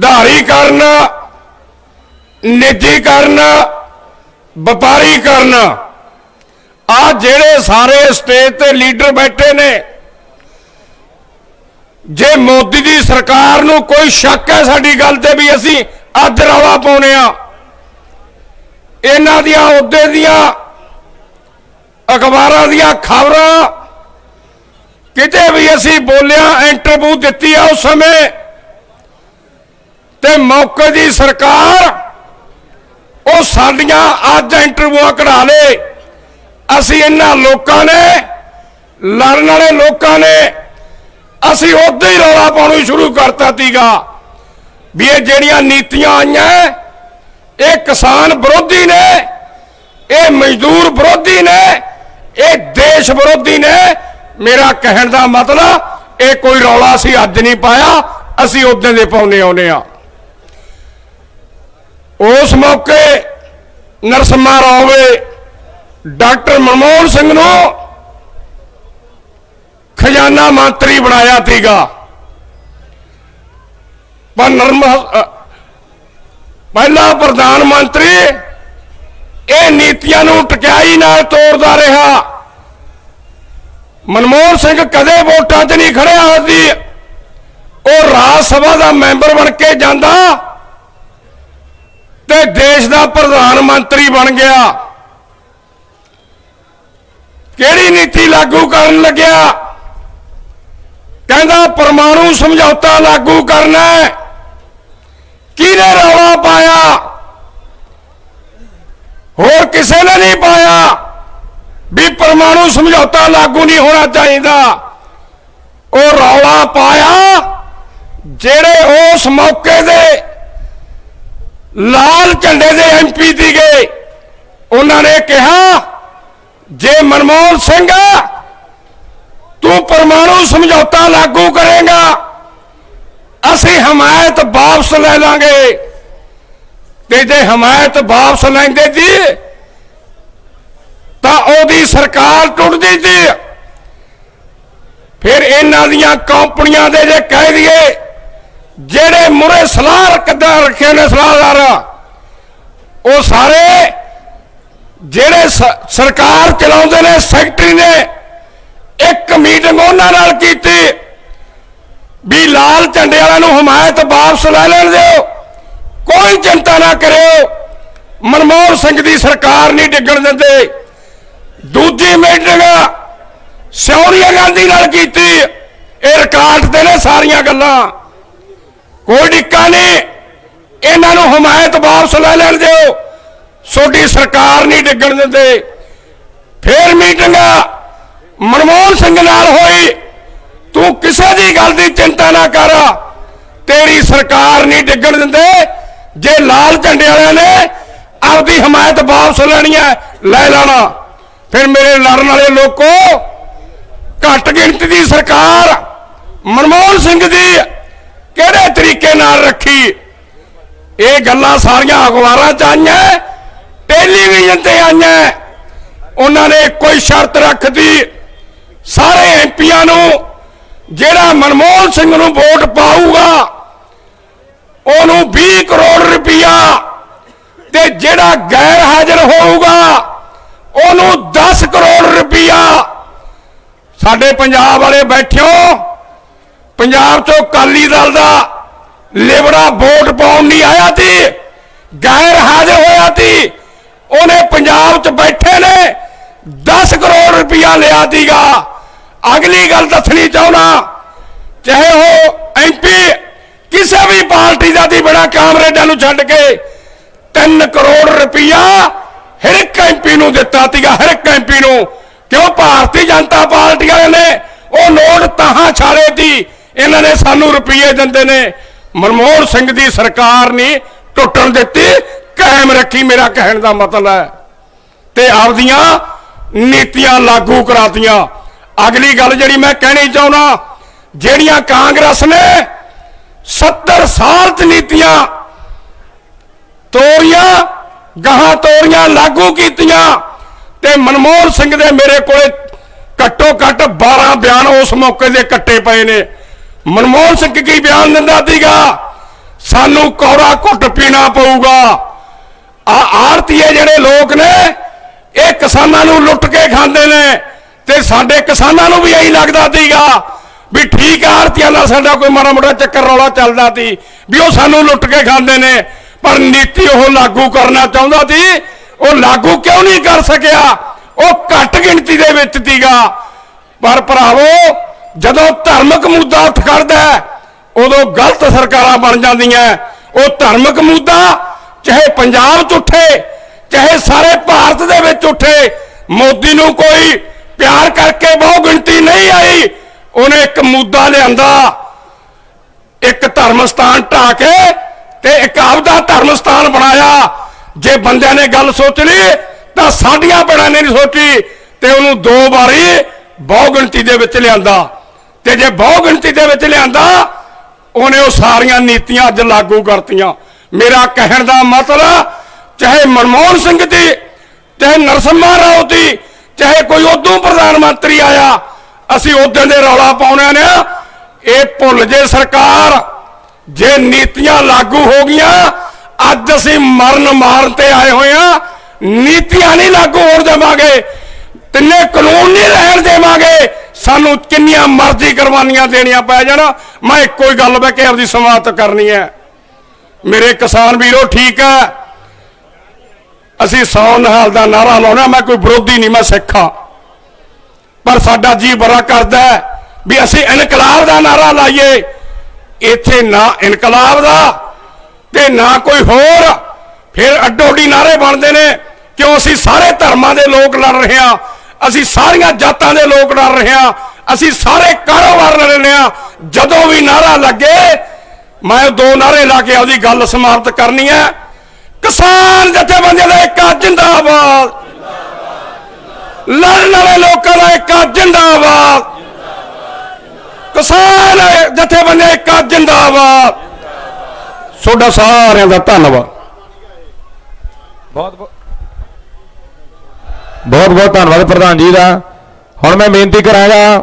ਧਾਰੀਕਰਨ ਵਪਾਰੀ ਵਪਾਰੀਕਰਨ ਆ ਜਿਹੜੇ ਸਾਰੇ ਸਟੇਜ ਤੇ ਲੀਡਰ ਬੈਠੇ ਨੇ, ਜੇ ਮੋਦੀ ਦੀ ਸਰਕਾਰ ਨੂੰ ਕੋਈ ਸ਼ੱਕ ਹੈ ਸਾਡੀ ਗੱਲ ਤੇ ਵੀ ਅਸੀਂ ਅੱਜ ਰੌਲਾ ਪਾਉਨੇ ਆ, ਇਹਨਾਂ ਦੀਆਂ ਉਹਦੇ ਦੀਆਂ ਅਖਬਾਰਾਂ ਦੀਆਂ ਖਬਰਾਂ ਕਿਤੇ ਵੀ ਅਸੀਂ ਬੋਲਿਆ ਇੰਟਰਵਿਊ ਦਿੱਤੀ ਆ ਉਸ ਸਮੇਂ, ਤੇ ਮੌਕੇ ਦੀ ਸਰਕਾਰ, ਉਹ ਸਾਡੀਆਂ ਅੱਜ ਇੰਟਰਵਿਊਆਂ ਕਢਾ ਲੇ। ਅਸੀਂ ਇਹਨਾਂ ਲੋਕਾਂ ਨੇ, ਲੜਨ ਵਾਲੇ ਲੋਕਾਂ ਨੇ, ਅਸੀਂ ਉਦੋਂ ਹੀ ਰੌਲਾ ਪਾਉਣਾ ਸ਼ੁਰੂ ਕਰਤਾ ਤੀਗਾ, ਵੀ ਇਹ ਜਿਹੜੀਆਂ ਨੀਤੀਆਂ ਆਈਆਂ, ਇਹ ਕਿਸਾਨ ਵਿਰੋਧੀ ਨੇ, ਇਹ ਮਜ਼ਦੂਰ ਵਿਰੋਧੀ ਨੇ, ਇਹ ਦੇਸ਼ ਵਿਰੋਧੀ ਨੇ ਮੇਰਾ ਕਹਿਣ ਦਾ ਮਤਲਬ ਇਹ ਕੋਈ ਰੌਲਾ ਅਸੀਂ ਅੱਜ ਨਹੀਂ ਪਾਇਆ ਅਸੀਂ ਉਦੋਂ ਦੇ ਪਾਉਨੇ ਆਉਨੇ ਆ ਉਸ ਮੌਕੇ ਨਰਸਿਮਹਾ ਰਾਓ ਡਾਕਟਰ ਮਨਮੋਹਨ ਸਿੰਘ ਨੂੰ ਖਜ਼ਾਨਾ ਮੰਤਰੀ ਬਣਾਇਆ ਸੀਗਾ। ਪਰ ਨਰਮ ਅ, ਪਹਿਲਾ ਪ੍ਰਧਾਨ ਮੰਤਰੀ ਇਹ ਨੀਤੀਆਂ ਨੂੰ ਟਕਿਆਈ ਨਾਲ ਤੋੜਦਾ ਰਿਹਾ। ਮਨਮੋਹਨ ਸਿੰਘ ਕਦੇ ਵੋਟਾਂ 'ਚ ਨਹੀਂ ਖੜਿਆ ਸੀ। ਉਹ ਰਾਜ ਸਭਾ ਦਾ ਮੈਂਬਰ ਬਣ ਕੇ ਜਾਂਦਾ ਤੇ ਦੇਸ਼ ਦਾ ਪ੍ਰਧਾਨ ਮੰਤਰੀ ਬਣ ਗਿਆ। ਕਿਹੜੀ ਨੀਤੀ ਲਾਗੂ ਕਰਨ ਲੱਗਿਆ? ਕਹਿੰਦਾ ਪਰਮਾਣੂ ਸਮਝੌਤਾ ਲਾਗੂ ਕਰਨਾ ਕਿਹਨੇ ਰੌਲਾ ਪਾਇਆ? ਹੋਰ ਕਿਸੇ ਨੇ ਨਹੀਂ ਪਾਇਆ? ਪਰਮਾਣੂ ਸਮਝੌਤਾ ਲਾਗੂ ਨਹੀਂ ਹੋਣਾ ਚਾਹੀਦਾ। ਉਹ ਰੌਲਾ ਪਾਇਆ, ਜਿਹੜੇ ਉਸ ਮੌਕੇ ਦੇ ਲਾਲ ਝੰਡੇ ਦੇ ਐਮਪੀ ਸੀਗੇ ਉਹਨਾਂ ਨੇ ਕਿਹਾ, ਜੇ ਮਨਮੋਹਨ ਸਿੰਘ, ਤੂੰ ਪਰਮਾਣੂ ਸਮਝੌਤਾ ਲਾਗੂ ਕਰੇਗਾ, ਅਸੀਂ ਹਮਾਇਤ ਵਾਪਸ ਲੈ ਲਾਂਗੇ। ਤੇ ਜੇ ਹਮਾਇਤ ਵਾਪਸ ਲੈਂਦੇ ਜੀ ਉਹਦੀ ਸਰਕਾਰ ਟੁੱਟਦੀ ਸੀ ਫਿਰ ਇਹਨਾਂ ਦੀਆਂ ਕੰਪਨੀਆਂ ਦੇ ਜੇ ਕਹਿ ਦਈਏ, ਜਿਹੜੇ ਮੁਰੇ ਸਲਾਹ ਕਿੱਦਾਂ ਰੱਖੇ ਨੇ ਸਲਾਹਦਾਰ ਉਹ ਸਾਰੇ ਜਿਹੜੇ ਸਰਕਾਰ ਚਲਾਉਂਦੇ ਨੇ, ਸੈਕਟਰੀ ਨੇ, ਇੱਕ ਮੀਟਿੰਗ ਉਹਨਾਂ ਨਾਲ ਕੀਤੀ ਵੀ ਲਾਲ ਝੰਡੇ ਵਾਲਿਆਂ ਨੂੰ ਹਮਾਇਤ ਵਾਪਸ ਲੈ ਲੈਣ ਦਿਓ। ਕੋਈ ਚਿੰਤਾ ਨਾ ਕਰਿਓ। ਮਨਮੋਹਨ ਸਿੰਘ ਦੀ ਸਰਕਾਰ ਨਹੀਂ ਡਿੱਗਣ ਦਿੰਦੇ। ਦੂਜੀ ਮੀਟਿੰਗ ਸੋਨੀਆ ਗਾਂਧੀ ਨਾਲ ਕੀਤੀ। ਇਹ ਰਿਕਾਰਡ ਤੇ ਨੇ ਸਾਰੀਆਂ ਗੱਲਾਂ। ਕੋਈ ਡਿੱਕਾ ਨਹੀਂ। ਇਹਨਾਂ ਨੂੰ ਹਮਾਇਤ ਵਾਪਸ ਲੈ ਲੈਣ ਦਿਓ। ਤੁਹਾਡੀ ਸਰਕਾਰ ਨਹੀਂ ਡਿੱਗਣ ਦਿੰਦੇ। ਫੇਰ ਮੀਟਿੰਗ ਮਨਮੋਹਨ ਸਿੰਘ ਨਾਲ ਹੋਈ। ਤੂੰ ਕਿਸੇ ਦੀ ਗੱਲ ਦੀ ਚਿੰਤਾ ਨਾ ਕਰ। ਤੇਰੀ ਸਰਕਾਰ ਨਹੀਂ ਡਿੱਗਣ ਦਿੰਦੇ। ਜੇ ਲਾਲ ਝੰਡੇ ਵਾਲਿਆਂ ਨੇ ਆਪਦੀ ਹਮਾਇਤ ਵਾਪਸ ਲੈਣੀ ਹੈ, ਲੈ ਲੈਣਾ। ਫਿਰ ਮੇਰੇ ਲੜਨ ਵਾਲੇ ਲੋਕੋ, ਘੱਟ ਗਿਣਤੀ ਦੀ ਸਰਕਾਰ ਮਨਮੋਹਨ ਸਿੰਘ ਦੀ ਕਿਹੜੇ ਤਰੀਕੇ ਨਾਲ ਰੱਖੀ? ਇਹ ਗੱਲਾਂ ਸਾਰੀਆਂ ਅਖਬਾਰਾਂ 'ਚ ਆਈਆਂ, ਟੈਲੀਵਿਜ਼ਨ ਤੇ ਆਈਆਂ। ਉਹਨਾਂ ਨੇ ਕੋਈ ਸ਼ਰਤ ਰੱਖਦੀ ਸਾਰੇ ਐਮਪੀਆਂ ਨੂੰ ਜਿਹੜਾ ਮਨਮੋਹਨ ਸਿੰਘ ਨੂੰ ਵੋਟ ਪਾਊਗਾ, ਉਹਨੂੰ 20 ਕਰੋੜ ਰੁਪਇਆ ਤੇ ਜਿਹੜਾ ਗੈਰ ਹਾਜ਼ਰ ਹੋਊਗਾ, ਉਹਨੂੰ ਸਾਡੇ ਪੰਜਾਬ ਵਾਲੇ ਬੈਠਿਓ। ਪੰਜਾਬ ਚੋਂ ਕਾਲੀ ਦਲ ਦਾ ਲਿਬੜਾ ਵੋਟ ਪਾਉਣ ਨਹੀਂ ਆਇਆ ਸੀ। ਗੈਰ ਹਾਜ਼ਰ ਹੋਇਆ ਸੀ। ਉਹਨੇ ਪੰਜਾਬ 'ਚ ਬੈਠੇ ਨੇ। 10 ਕਰੋੜ ਰੁਪਇਆ ਲਿਆ ਸੀਗਾ। ਅਗਲੀ ਗੱਲ ਦੱਸਣੀ ਚਾਹੁੰਦਾ, ਚਾਹੇ ਉਹ ਐਮਪੀ ਕਿਸੇ ਵੀ ਪਾਰਟੀ ਦਾ ਦੀ ਬੜਾ ਕਾਮਰੇਡਾਂ ਨੂੰ ਛੱਡ ਕੇ 3 ਕਰੋੜ ਰੁਪਇਆ ਹਰ ਇੱਕ ਐਮਪੀ ਨੂੰ ਦਿੱਤਾ ਸੀਗਾ, ਹਰ ਇੱਕ ਐਮਪੀ ਨੂੰ। ਕਿਉਂ ਭਾਰਤੀ ਜਨਤਾ ਪਾਰਟੀ ਵਾਲੇ ਨੇ ਉਹ ਨੋਟ ਤਾਹਾਂ ਛਾਲੇ ਸੀ ਇਹਨਾਂ ਨੇ ਸਾਨੂੰ ਰੁਪਏ ਦਿੰਦੇ ਨੇ। ਮਨਮੋਹਨ ਸਿੰਘ ਦੀ ਸਰਕਾਰ ਨੇ ਟੁੱਟਣ ਦਿੱਤੀ, ਕਾਇਮ ਰੱਖੀ, ਮੇਰਾ ਕਹਿਣ ਦਾ ਮਤਲਬ ਹੈ। ਤੇ ਆਪਦੀਆਂ ਨੀਤੀਆਂ ਲਾਗੂ ਕਰਾਤੀਆਂ। ਅਗਲੀ ਗੱਲ ਜਿਹੜੀ ਮੈਂ ਕਹਿਣੀ ਚਾਹੁੰਦਾ, ਜਿਹੜੀਆਂ ਕਾਂਗਰਸ ਨੇ 70 ਸਾਲ ਚ ਨੀਤੀਆਂ ਤੋਰੀਆਂ, ਗਾਹਾਂ ਤੋਰੀਆਂ ਲਾਗੂ ਕੀਤੀਆਂ ਤੇ ਮਨਮੋਹਨ ਸਿੰਘ ਦੇ ਮੇਰੇ ਕੋਲੇ ਘੱਟੋ ਘੱਟ 12 ਬਿਆਨ ਉਸ ਮੌਕੇ ਦੇ ਕੱਟੇ ਪਏ ਨੇ। ਮਨਮੋਹਨ ਸਿੰਘ ਕੀ ਬਿਆਨ ਦਿੰਦਾ ਸੀਗਾ? ਸਾਨੂੰ ਕੌੜਾ ਘੁੱਟ ਪੀਣਾ ਪਊਗਾ। ਆ ਆਰਤੀਏ ਜਿਹੜੇ ਲੋਕ ਨੇ, ਇਹ ਕਿਸਾਨਾਂ ਨੂੰ ਲੁੱਟ ਕੇ ਖਾਂਦੇ ਨੇ ਤੇ ਸਾਡੇ ਕਿਸਾਨਾਂ ਨੂੰ ਵੀ ਇਹੀ ਲੱਗਦਾ ਸੀਗਾ ਵੀ ਠੀਕ ਆਰਤੀਆਂ ਨਾਲ ਸਾਡਾ ਕੋਈ ਮਾੜਾ ਮੋਟਾ ਚੱਕਰ ਰੌਲਾ ਚੱਲਦਾ ਸੀ ਵੀ ਉਹ ਸਾਨੂੰ ਲੁੱਟ ਕੇ ਖਾਂਦੇ ਨੇ। ਪਰ ਨੀਤੀ ਉਹ ਲਾਗੂ ਕਰਨਾ ਚਾਹੁੰਦਾ ਸੀ ਉਹ ਲਾਗੂ ਕਿਉਂ ਨਹੀਂ ਕਰ ਸਕਿਆ? ਉਹ ਘੱਟ ਗਿਣਤੀ ਦੇ ਵਿੱਚ ਸੀਗਾ। ਪਰ ਭਰਾਵੋ, ਜਦੋਂ ਧਾਰਮਿਕ ਮੁੱਦਾ ਉੱਠ ਖੜਦਾ ਉਦੋਂ ਗਲਤ ਸਰਕਾਰਾਂ ਬਣ ਜਾਂਦੀਆਂ ਉਹ ਧਾਰਮਿਕ ਮੁੱਦਾ ਚਾਹੇ ਪੰਜਾਬ 'ਚ ਉੱਠੇ, ਚਾਹੇ ਸਾਰੇ ਭਾਰਤ ਦੇ ਵਿੱਚ ਉੱਠੇ, ਮੋਦੀ ਨੂੰ ਕੋਈ ਪਿਆਰ ਕਰਕੇ ਬਹੁ ਗਿਣਤੀ ਨਹੀਂ ਆਈ। ਉਹਨੇ ਇੱਕ ਮੁੱਦਾ ਲਿਆਂਦਾ। ਇੱਕ ਧਰਮ ਸਥਾਨ ਢਾ ਕੇ ਤੇ ਇੱਕ ਆਪਦਾ ਧਰਮ ਸਥਾਨ ਬਣਾਇਆ। ਜੇ ਬੰਦਿਆਂ ਨੇ ਗੱਲ ਸੋਚ ਲਈ ਤਾਂ ਸਾਡੀਆਂ ਭੈਣਾਂ ਨੇ ਨਹੀਂ ਸੋਚੀ, ਤੇ ਉਹਨੂੰ ਦੋ ਵਾਰੀ ਬਹੁ ਗਿਣਤੀ ਦੇ ਵਿੱਚ ਲਿਆਂਦਾ। ਤੇ ਜੇ ਬਹੁ ਗਿਣਤੀ ਦੇ ਵਿੱਚ ਲਿਆਂਦਾ, ਉਹਨੇ ਉਹ ਸਾਰੀਆਂ ਨੀਤੀਆਂ ਅੱਜ ਲਾਗੂ ਕਰਤੀਆਂ। ਮੇਰਾ ਕਹਿਣ ਦਾ ਮਤਲਬ, ਚਾਹੇ ਮਨਮੋਹਨ ਸਿੰਘ ਦੀ, ਚਾਹੇ ਨਰਸਿਮਹਾ ਰਾਓ ਦੀ, ਚਾਹੇ ਕੋਈ ਉਦੋਂ ਪ੍ਰਧਾਨ ਮੰਤਰੀ ਆਇਆ, ਅਸੀਂ ਉਦੋਂ ਦੇ ਰੌਲਾ ਪਾਉਣਿਆਂ ਨੇ, ਇਹ ਭੁੱਲ ਜੇ ਸਰਕਾਰ, ਜੇ ਨੀਤੀਆਂ ਲਾਗੂ ਹੋ ਗਈਆਂ ਅੱਜ ਅਸੀਂ ਮਰਨ ਮਾਰਨ ਤੇ ਆਏ ਹੋਏ ਆ ਨੀਤੀਆਂ ਨਹੀਂ ਲਾਗੂ ਹੋਣ ਦੇਵਾਂਗੇ। ਤਿੰਨੇ ਕਾਨੂੰਨ ਨਹੀਂ ਰਹਿਣ ਦੇਵਾਂਗੇ। ਸਾਨੂੰ ਕਿੰਨੀਆਂ ਮਰਜ਼ੀ ਕੁਰਬਾਨੀਆਂ ਦੇਣੀਆਂ ਪੈ ਜਾਣ। ਮੈਂ ਇੱਕੋ ਹੀ ਗੱਲ ਬੈ ਕੇ ਆਪਦੀ ਸਮਾਪਤ ਕਰਨੀ ਹੈ। ਮੇਰੇ ਕਿਸਾਨ ਵੀਰੋ, ਠੀਕ ਹੈ। ਅਸੀਂ ਸੌ ਨਿਹਾਲ ਦਾ ਨਾਰਾ ਲਾਉਣਾ, ਮੈਂ ਕੋਈ ਵਿਰੋਧੀ ਨਹੀਂ, ਮੈਂ ਸਿੱਖਾਂ ਪਰ ਸਾਡਾ ਜੀ ਬੜਾ ਕਰਦਾ ਵੀ ਅਸੀਂ ਇਨਕਲਾਬ ਦਾ ਨਾਰਾ ਲਾਈਏ। ਇੱਥੇ ਨਾ ਇਨਕਲਾਬ ਦਾ ਤੇ ਨਾ ਕੋਈ ਹੋਰ। ਫਿਰ ਅੱਡੋਡੀ ਨਾਰੇ ਬਣਦੇ ਨੇ ਕਿਉਂ ਅਸੀਂ ਸਾਰੇ ਧਰਮਾਂ ਦੇ ਲੋਕ ਲੜ ਰਹੇ ਹਾਂ, ਅਸੀਂ ਸਾਰੀਆਂ ਜਾਤਾਂ ਦੇ ਲੋਕ ਲੜ ਰਹੇ ਹਾਂ, ਅਸੀਂ ਸਾਰੇ ਕਾਰੋਬਾਰ ਲੜ ਰਹੇ ਹਾਂ। ਜਦੋਂ ਵੀ ਨਾਰਾ ਲੱਗੇ, ਮੈਂ ਦੋ ਨਾਰੇ ਲਾ ਕੇ ਉਹਦੀ ਗੱਲ ਸਮਾਪਤ ਕਰਨੀ ਹੈ। ਕਿਸਾਨ ਜਥੇਬੰਦੀਆਂ ਦਾ ਇੱਕ ਜਿੰਦਾਬਾਦ। ਲੜਨ ਵਾਲੇ ਲੋਕਾਂ ਦਾ ਇੱਕ ਜਿੰਦਾਬਾਦ। ਕਿਸਾਨ ਜਥੇਬੰਦੀਆਂ ਇੱਕ ਜਿੰਦਾਬਾਦ। ਤੁਹਾਡਾ ਸਾਰਿਆਂ ਦਾ ਧੰਨਵਾਦ। ਬਹੁਤ ਬਹੁਤ ਬਹੁਤ ਬਹੁਤ ਧੰਨਵਾਦ ਪ੍ਰਧਾਨ ਜੀ ਦਾ। ਹੁਣ ਮੈਂ ਬੇਨਤੀ ਕਰਾਂਗਾ